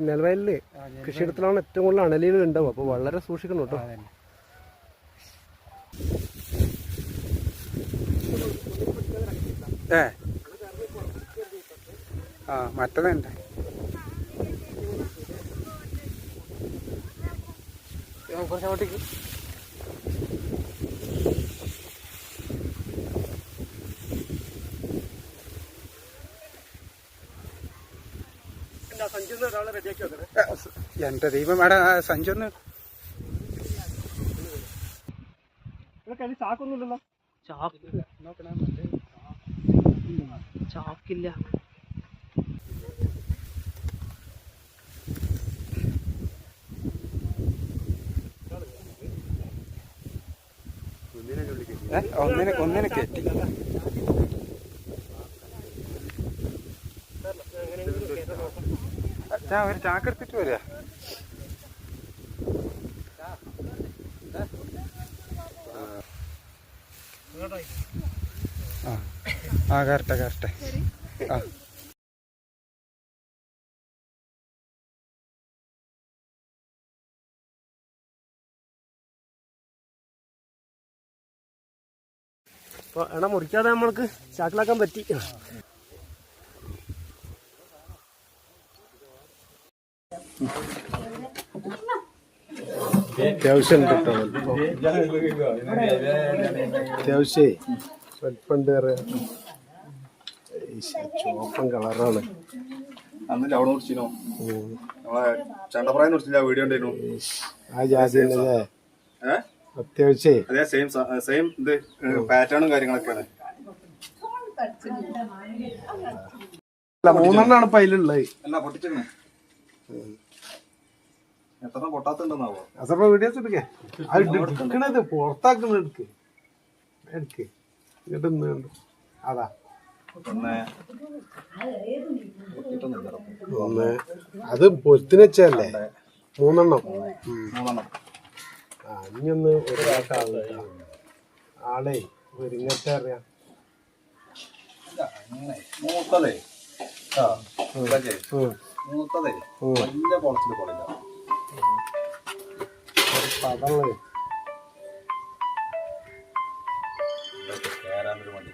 നെൽവയലിൽ കൃഷിയിടത്തിലാണ് ഏറ്റവും കൂടുതൽ അണലികൾ ഉണ്ടാവും അപ്പോൾ വളരെ സൂക്ഷിക്കണം കേട്ടോ. ഏ. ആ മറ്റതുണ്ട് കുറച്ച് എന്റെ ദൈവം. അവിടെ ആ സഞ്ചി ഒന്ന്. ചാക്കൊന്നുമില്ലല്ലോ? ചാക്ക്. ചാക്കില്ല. ഒന്നിനെ ഒന്നിനെ കയറ്റി ഞാൻ ഒരു ചാക്ക് എടുത്തിട്ട് വരിക. ആ കറക്റ്റ് കറക്റ്റ്. ആ. അപ്പോൾ എണ്ണ മുറിക്കാതെ നമ്മൾക്ക് ചാക്കിലാക്കാൻ പറ്റി. അത്യാവശ്യം കേട്ടോ. അത്യാവശ്യേ വലിപ്പുണ്ട് ചുവപ്പൻ കളറാണ്. അന്നില്ല അവിടെ കുറിച്ചിനോ നമ്മളെ ചണ്ടപ്രായം കുറിച്ചില്ല വീഡിയോ ഉണ്ടായിരുന്നു. ആ ജാതി അല്ലേ ഏഹ് അത്യാവശ്യേ. അതെ സെയിം സെയിം ഇത് പാറ്റേണും കാര്യങ്ങളൊക്കെയാണ്. മൂന്നെണ്ണാണ് ഇപ്പൊ അതിലുള്ളത്. അല്ല പൊട്ടിച്ചേ എത്ര പൊട്ടാത്തുണ്ടെന്നാവോ? അസപ്പ വീഡിയോസ് എടുക്കേ. അത് എടുക്കണത് പുറത്താക്കണ എടുക്ക്. എടുക്ക്. കണ്ടു. അതാ. ഒന്ന്. അത് പൊരുത്തിന് വെച്ചല്ലേ മൂന്നെണ്ണം. മൂന്നെണ്ണം. ആ ഇനിയൊന്ന് ആളെ ഒരുങ്ങട്ടെ അറിയാം. മൂത്തതേ. മൂത്തതേ. അതല്ലേ കേറാൻ ഒരു മതി.